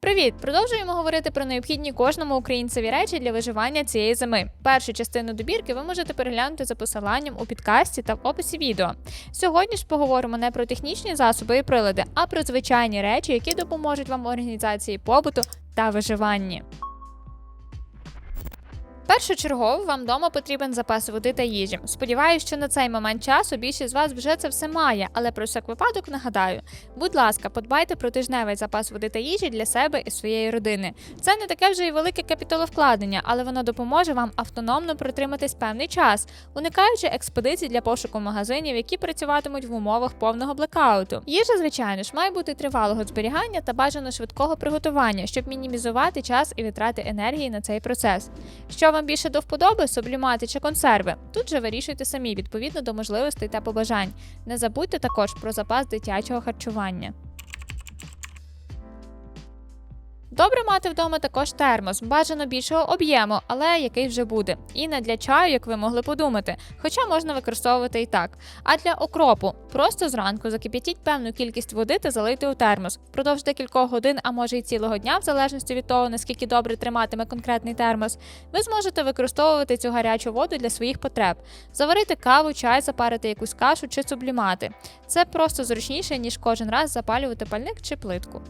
Привіт! Продовжуємо говорити про необхідні кожному українцеві речі для виживання цієї зими. Першу частину добірки ви можете переглянути за посиланням у підкасті та в описі відео. Сьогодні ж поговоримо не про технічні засоби і прилади, а про звичайні речі, які допоможуть вам в організації побуту та виживанні. Першочергово вам вдома потрібен запас води та їжі. Сподіваюсь, що на цей момент часу більшість з вас вже це все має, але про всяк випадок нагадаю: будь ласка, подбайте про тижневий запас води та їжі для себе і своєї родини. Це не таке вже й велике капіталовкладення, але воно допоможе вам автономно протриматись певний час, уникаючи експедицій для пошуку магазинів, які працюватимуть в умовах повного блекауту. Їжа, звичайно ж, має бути тривалого зберігання та бажано швидкого приготування, щоб мінімізувати час і витрати енергії на цей процес. Що вам більше до вподоби, сублімати чи консерви? Тут же вирішуйте самі відповідно до можливостей та побажань. Не забудьте також про запас дитячого харчування. Добре мати вдома також термос, бажано більшого об'єму, але який вже буде. І не для чаю, як ви могли подумати, хоча можна використовувати і так. А для окропу просто зранку закип'ятіть певну кількість води та залийте у термос. Впродовж декількох годин, а може й цілого дня, в залежності від того, наскільки добре триматиме конкретний термос, ви зможете використовувати цю гарячу воду для своїх потреб, заварити каву, чай, запарити якусь кашу чи сублімати. Це просто зручніше, ніж кожен раз запалювати пальник чи плитку.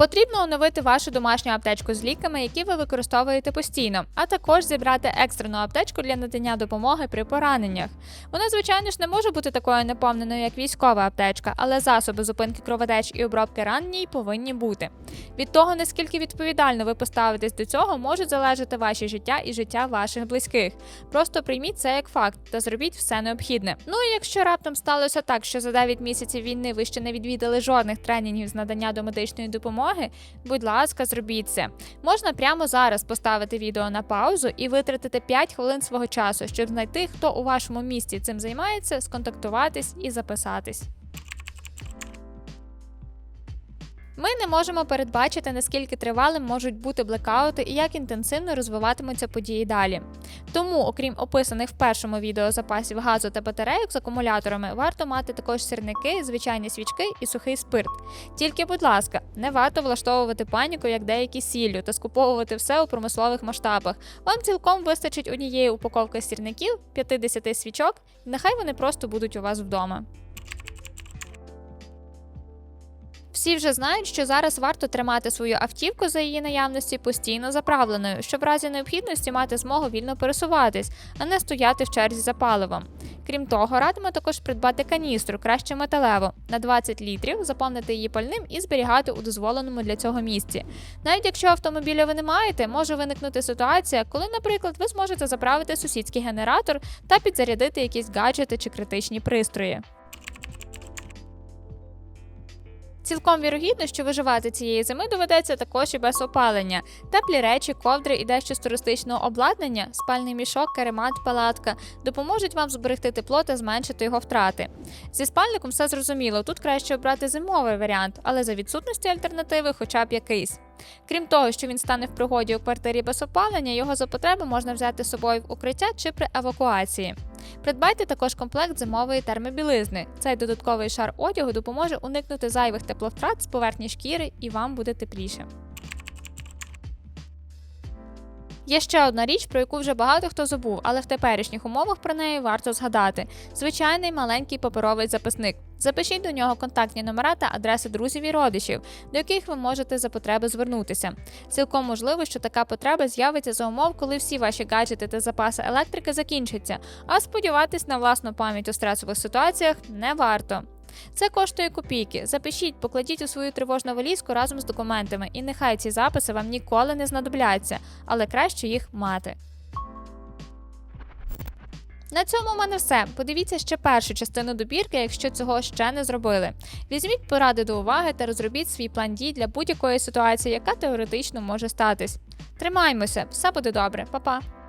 Потрібно оновити вашу домашню аптечку з ліками, які ви використовуєте постійно, а також зібрати екстрену аптечку для надання допомоги при пораненнях. Вона, звичайно ж, не може бути такою наповненою, як військова аптечка, але засоби зупинки кровотеч і обробки ран в ній повинні бути. Від того, наскільки відповідально ви поставитесь до цього, можуть залежати ваші життя і життя ваших близьких. Просто прийміть це як факт та зробіть все необхідне. Ну і якщо раптом сталося так, що за 9 місяців війни ви ще не відвідали жодних тренінгів з надання домедичної допомоги, будь ласка, зробіть це. Можна прямо зараз поставити відео на паузу і витратити 5 хвилин свого часу, щоб знайти, хто у вашому місті цим займається, сконтактуватись і записатись. Ми не можемо передбачити, наскільки тривалим можуть бути блекаути і як інтенсивно розвиватимуться події далі. Тому, окрім описаних в першому відео запасів газу та батарейок з акумуляторами, варто мати також сірники, звичайні свічки і сухий спирт. Тільки, будь ласка, не варто влаштовувати паніку, як деякі сіллю, та скуповувати все у промислових масштабах. Вам цілком вистачить однієї упаковки сірників, 50 свічок, і нехай вони просто будуть у вас вдома. Всі вже знають, що зараз варто тримати свою автівку за її наявності постійно заправленою, щоб в разі необхідності мати змогу вільно пересуватись, а не стояти в черзі за паливом. Крім того, радимо також придбати каністру, краще металеву, на 20 літрів, заповнити її пальним і зберігати у дозволеному для цього місці. Навіть якщо автомобіля ви не маєте, може виникнути ситуація, коли, наприклад, ви зможете заправити сусідський генератор та підзарядити якісь гаджети чи критичні пристрої. Цілком вірогідно, що виживати цієї зими доведеться також і без опалення. Теплі речі, ковдри і дещо з туристичного обладнання, спальний мішок, каремат, палатка допоможуть вам зберегти тепло та зменшити його втрати. Зі спальником все зрозуміло, тут краще обрати зимовий варіант, але за відсутності альтернативи хоча б якийсь. Крім того, що він стане в пригоді у квартирі без опалення, його за потреби можна взяти з собою в укриття чи при евакуації. Придбайте також комплект зимової термобілизни. Цей додатковий шар одягу допоможе уникнути зайвих тепловтрат з поверхні шкіри і вам буде тепліше. Є ще одна річ, про яку вже багато хто забув, але в теперішніх умовах про неї варто згадати: звичайний маленький паперовий записник. Запишіть до нього контактні номера та адреси друзів і родичів, до яких ви можете за потреби звернутися. Цілком можливо, що така потреба з'явиться за умов, коли всі ваші гаджети та запаси електрики закінчаться, а сподіватись на власну пам'ять у стресових ситуаціях не варто. Це коштує копійки. Запишіть, покладіть у свою тривожну валізку разом з документами, і нехай ці записи вам ніколи не знадобляться, але краще їх мати. На цьому в мене все. Подивіться ще першу частину добірки, якщо цього ще не зробили. Візьміть поради до уваги та розробіть свій план дій для будь-якої ситуації, яка теоретично може статись. Тримаймося, все буде добре, Па-па!